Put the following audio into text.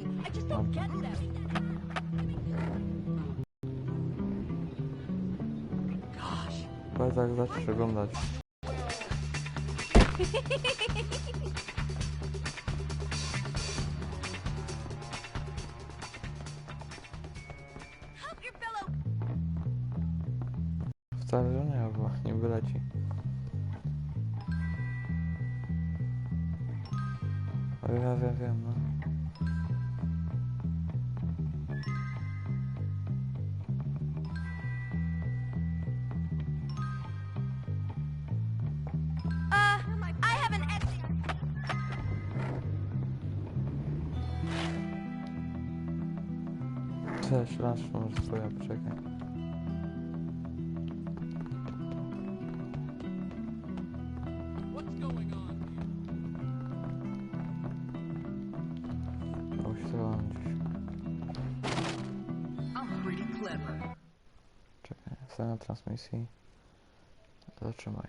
doing? I just don't get them. Gosh. Wcale że nie, bo nie wyleci. Ja wiem, wiem, no. Cześć, lunch może swoja, poczekaj. Czekaj, na transmisji. Zatrzymaj.